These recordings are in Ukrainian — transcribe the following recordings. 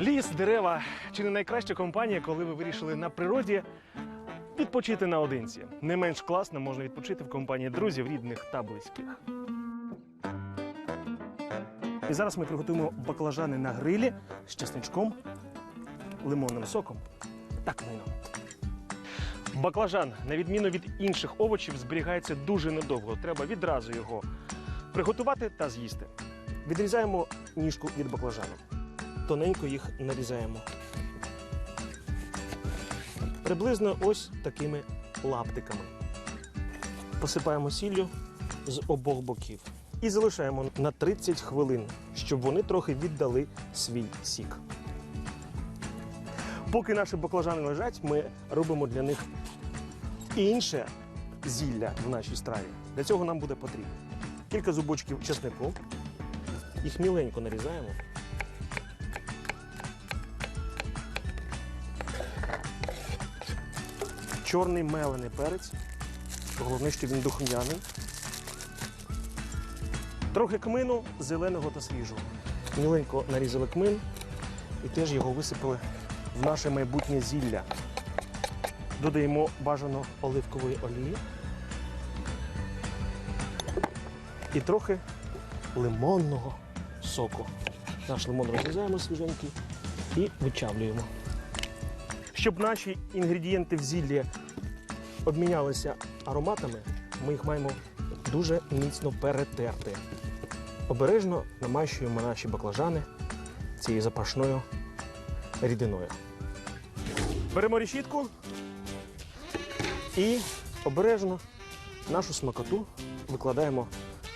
Ліс, дерева чи не найкраща компанія, коли ви вирішили на природі відпочити наодинці. Не менш класно можна відпочити в компанії друзів, рідних та близьких. І зараз ми приготуємо баклажани на грилі з чесничком, лимонним соком та кмином. Баклажан, на відміну від інших овочів, зберігається дуже недовго. Треба відразу його приготувати та з'їсти. Відрізаємо ніжку від баклажану. Тоненько їх нарізаємо. Приблизно ось такими лаптиками. Посипаємо сіллю з обох боків. І залишаємо на 30 хвилин, щоб вони трохи віддали свій сік. Поки наші баклажани лежать, ми робимо для них інше зілля в нашій страві. Для цього нам буде потрібно кілька зубочків чеснику. Їх міленько нарізаємо. Чорний мелений перець. Головне, що він духмяний. Трохи кмину зеленого та свіжого. Міленько нарізали кмин і теж його висипали в наше майбутнє зілля. Додаємо бажано оливкової олії. І трохи лимонного соку. Наш лимон розрізаємо свіженький і вичавлюємо. Щоб наші інгредієнти в зіллі обмінялися ароматами, ми їх маємо дуже міцно перетерти. Обережно намащуємо наші баклажани цією запашною рідиною. Беремо решітку і обережно нашу смакоту викладаємо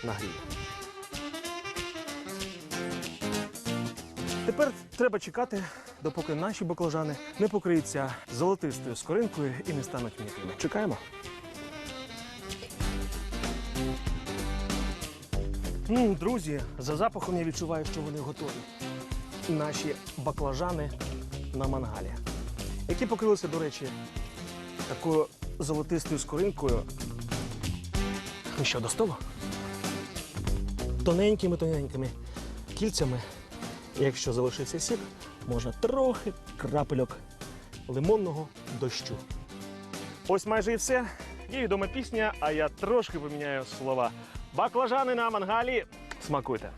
на гріль. Тепер треба чекати, допоки наші баклажани не покриються золотистою скоринкою і не стануть м'якими. Чекаємо. М, друзі, за запахом я відчуваю, що вони готові. Наші баклажани на мангалі, які покрилися, до речі, такою золотистою скоринкою. Ну що, до столу? Тоненькими-тоненькими кільцями. Якщо залишиться сік, можна трохи крапельок лимонного дощу. Ось майже і все. Є відома пісня, а я трошки поміняю слова. Баклажани на мангалі. Смакуйте.